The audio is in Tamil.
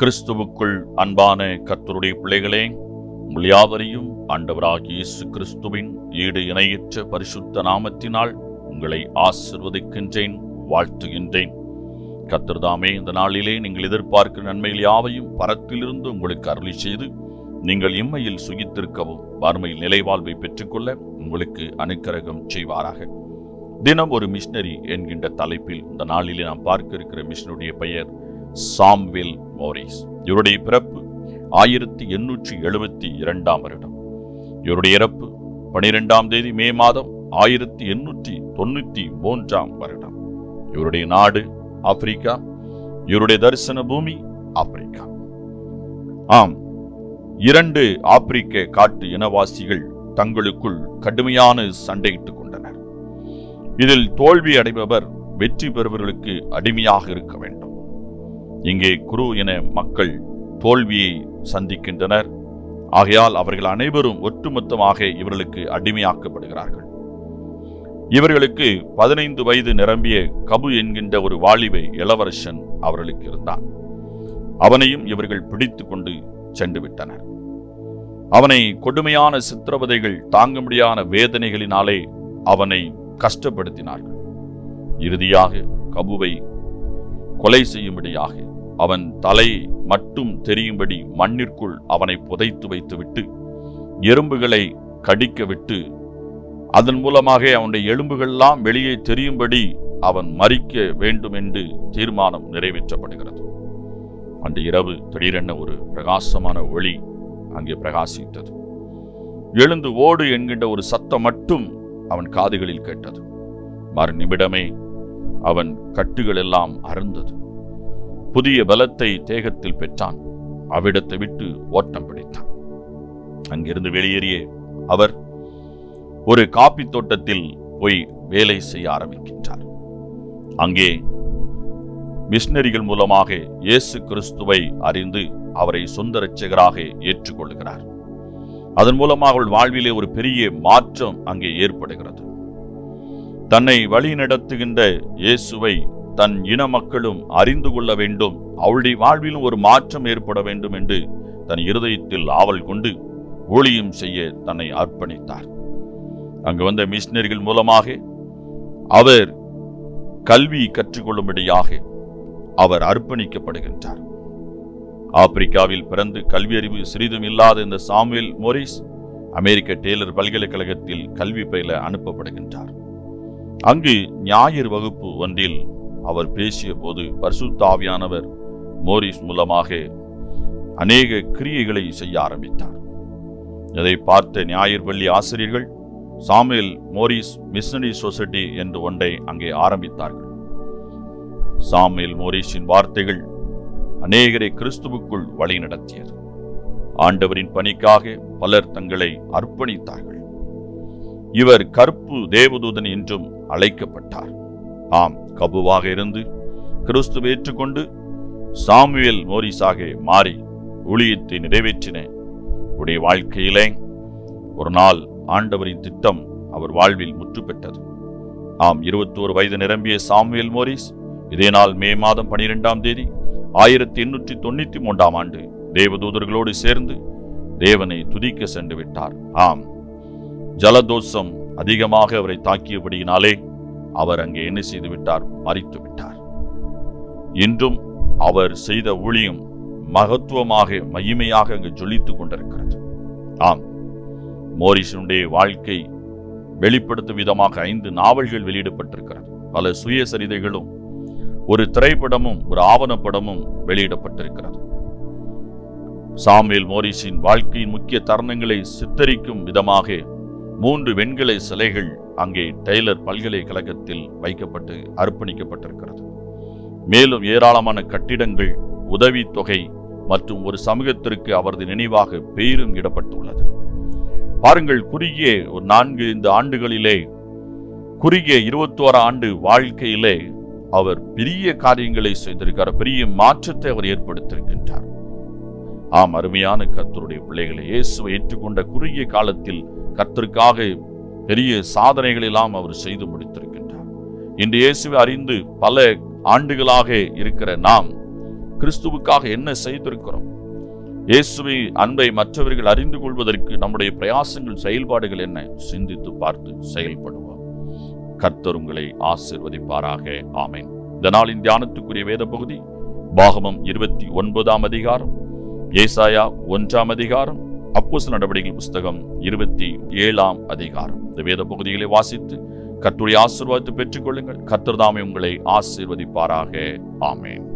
கிறிஸ்துவுக்குள் அன்பான கத்தருடைய பிள்ளைகளே யாவரையும் ஆண்டவராக இயேசு கிறிஸ்துவின் ஈடு இணையற்ற பரிசுத்த நாமத்தினால் உங்களை ஆசிர்வதிக்கின்றேன் வாழ்த்துகின்றேன். கர்த்தர்தாமே இந்த நாளிலே நீங்கள் எதிர்பார்க்கிற நன்மைகள் யாவையும் பரத்திலிருந்து உங்களுக்கு அருளி செய்து நீங்கள் இம்மையில் சுகித்திருக்கவும் வறுமையில் நிலைவாழ்வை பெற்றுக்கொள்ள உங்களுக்கு அனுக்கிரகம் செய்வாராக. தினம் ஒரு மிஷினரி என்கின்ற தலைப்பில் இந்த நாளிலே நாம் பார்க்க இருக்கிற மிஷனுடைய பெயர் சாம்வில் மோரிஸ். இவருடைய பிறப்பு ஆயிரத்தி எண்ணூற்றி எழுபத்தி இரண்டாம் வருடம். இவருடைய இறப்பு பனிரெண்டாம் தேதி மே மாதம் ஆயிரத்தி எண்ணூற்றி தொண்ணூற்றி மூன்றாம் வருடம். இவருடைய நாடு ஆப்பிரிக்கா. இவருடைய தரிசன பூமி ஆப்பிரிக்கா. ஆம் இரண்டு ஆப்பிரிக்க காட்டு இனவாசிகள் தங்களுக்குள் கடுமையான சண்டையிட்டுக் கொண்டனர். இதில் தோல்வி அடைபவர் வெற்றி பெறுபவர்களுக்கு அடிமையாக இருக்க வேண்டும். இங்கே குரு என மக்கள் தோல்வியை சந்திக்கின்றனர். ஆகையால் அவர்கள் அனைவரும் ஒட்டுமொத்தமாக இவர்களுக்கு அடிமையாக்கப்படுகிறார்கள். இவர்களுக்கு பதினைந்து வயது நிரம்பிய கபு என்கின்ற ஒரு வாலிபை இளவரசன் அவர்களுக்கு இருந்தான். அவனையும் இவர்கள் பிடித்து கொண்டு சென்று விட்டனர் அவனை கொடுமையான சித்திரவதைகள் தாங்க முடியாத வேதனைகளினாலே அவனை கஷ்டப்படுத்தினார்கள். இறுதியாக கபுவை கொலை செய்யும்படியாக அவன் தலை மட்டும் தெரியும்படி மண்ணிற்குள் அவனை புதைத்து வைத்துவிட்டு எறும்புகளை கடிக்க விட்டு அதன் மூலமாக அவனுடைய எலும்புகள்லாம் வெளியே தெரியும்படி அவன் மறிக்க வேண்டும் என்று தீர்மானம் நிறைவேற்றப்படுகிறது. அந்த இரவு திடீரென ஒரு பிரகாசமான ஒளி அங்கே பிரகாசித்தது. எழுந்து ஓடு என்கின்ற ஒரு சத்தம் மட்டும் அவன் காதுகளில் கேட்டது. மறு நிமிடமே அவன் கட்டுகள் எல்லாம் அருந்தது புதிய பலத்தை தேகத்தில் பெற்றான். அவ்விடத்தை விட்டு ஓட்டம் பிடித்தான். அங்கிருந்து வெளியேறிய அவர் ஒரு காப்பி தோட்டத்தில் போய் வேலை செய்ய ஆரம்பிக்கின்றார். அங்கே மிஷினரிகள் மூலமாக இயேசு கிறிஸ்துவை அறிந்து அவரை சொந்த ரட்சகராக ஏற்றுக்கொள்கிறார். அதன் மூலமாக அவள் வாழ்விலே ஒரு பெரிய மாற்றம் அங்கே ஏற்படுகிறது. தன்னை வழி நடத்துகின்ற இயேசுவை தன் இன மக்களும் அறிந்து கொள்ள வேண்டும். அவளுடைய வாழ்விலும் ஒரு மாற்றம் ஏற்பட வேண்டும் என்று தன் இருதயத்தில் ஆவல் கொண்டு ஊழியம் செய்ய தன்னை அர்ப்பணித்தார். அங்கு வந்த மிஷினரிகள் மூலமாக அவர் கல்வி கற்றுக்கொள்ளும்படியாக அவர் அர்ப்பணிக்கப்படுகின்றார். ஆப்பிரிக்காவில் பிறந்து கல்வியறிவு சிறிதும் இல்லாத இந்த சாமுவேல் மோரிஸ் அமெரிக்க டேலர் பல்கலைக்கழகத்தில் கல்வி பயில அனுப்பப்படுகின்றார். அங்கு ஞாயிறு வகுப்பு ஒன்றில் அவர் பேசிய போது பரிசுத்தாவியானவர் மோரிஸ் மூலமாக அநேக கிரியைகளை செய்ய ஆரம்பித்தார். இதை பார்த்த ஞாயிறு பள்ளி ஆசிரியர்கள் சாமுவேல் மோரிஸ் மிஷனரி சொசைட்டி என்று ஒன்றை அங்கே ஆரம்பித்தார்கள். சாமுவேல் மோரிஸின் வார்த்தைகள் அநேகரை கிறிஸ்துவுக்குள் வழி நடத்தியது. ஆண்டவரின் பணிக்காக பலர் தங்களை அர்ப்பணித்தார்கள். இவர் கருப்பு தேவதூதன் என்றும் அழைக்கப்பட்டார். ஆம் கபுவாக இருந்து கிறிஸ்து ஏற்றுக்கொண்டு சாமுவேல் மோரிஸாக மாறி ஊழியத்தை நிறைவேற்றின. உடைய வாழ்க்கையிலே ஒரு நாள் ஆண்டவரின் திட்டம் அவர் வாழ்வில் முற்று பெற்றது. ஆம் இருபத்தோரு வயது நிரம்பிய சாமுவேல் மோரிஸ் இதே நாள் மே மாதம் பனிரெண்டாம் தேதி ஆயிரத்தி எண்ணூற்றி தொண்ணூத்தி மூன்றாம் ஆண்டு தேவதூதர்களோடு சேர்ந்து தேவனை துதிக்க சென்று விட்டார். ஆம் ஜலதோஷம் அதிகமாக அவரை தாக்கியபடியினாலே அவர் அங்கே என்ன செய்து விட்டார் மறித்து விட்டார் இன்றும் அவர் செய்த ஊழியம் மகத்துவமாக மகிமையாக அங்கு ஜொலித்துக் கொண்டிருக்கிறது. ஆம் மோரிசனுடைய வாழ்க்கை வெளிப்படுத்தும் விதமாக ஐந்து நாவல்கள் வெளியிடப்பட்டிருக்கிறது. பல சுயசரிதைகளும் ஒரு திரைப்படமும் ஒரு ஆவணப்படமும் வெளியிடப்பட்டிருக்கிறது. சாமுவேல் மோரிஸின் வாழ்க்கையின் முக்கிய தருணங்களை சித்தரிக்கும் விதமாக மூன்று வெண்கலை சிலைகள் அங்கே டெய்லர் பல்கலைக்கழகத்தில் வைக்கப்பட்டு அர்ப்பணிக்கப்பட்டிருக்கிறது. மேலும் ஏராளமான கட்டிடங்கள் உதவித்தொகை மற்றும் ஒரு சமூகத்திற்கு அவரது நினைவாக பெயரும் இடப்பட்டுள்ளது. பாருங்கள் குறுகிய ஒரு நான்கு இந்த ஆண்டுகளிலே குறுகிய இருபத்தோரா ஆண்டு வாழ்க்கையிலே அவர் பெரிய காரியங்களை செய்திருக்கிறார் பெரிய மாற்றத்தை அவர் ஏற்படுத்தியிருக்கின்றார். ஆம் அருமையான கர்த்தருடைய பிள்ளைகளை இயேசுவை ஏற்றுக்கொண்ட குறுகிய காலத்தில் கர்த்தருக்காக பெரிய சாதனைகளெல்லாம் அவர் செய்து முடித்திருக்கின்றார். இன்று இயேசுவை அறிந்து பல ஆண்டுகளாக இருக்கிற நாம் கிறிஸ்துவுக்காக என்ன செய்திருக்கிறோம்? இயேசுவை அன்பை மற்றவர்கள் அறிந்து கொள்வதற்கு நம்முடைய பிரயாசங்கள் செயல்பாடுகள் என்ன? சிந்தித்து பார்த்து செயல்படுவோம். கர்த்தர் உங்களை ஆசிர்வதிப்பாராக. ஆமேன். இந்த நாளின் தியானத்துக்குரிய வேத பகுதி பாகமம் இருபத்தி ஒன்பதாம் அதிகாரம். ஏசாயா ஒன்றாம் அதிகாரம் அப்போஸ் நடவடிக்கை புஸ்தகம் இருபத்தி ஏழாம் அதிகாரம். இந்த வேத பகுதிகளை வாசித்து கர்த்தருடைய ஆசீர்வாதத்தை பெற்றுக்கொள்ளுங்கள். கர்த்தர் உங்களை ஆசீர்வதிப்பாராக. ஆமேன்.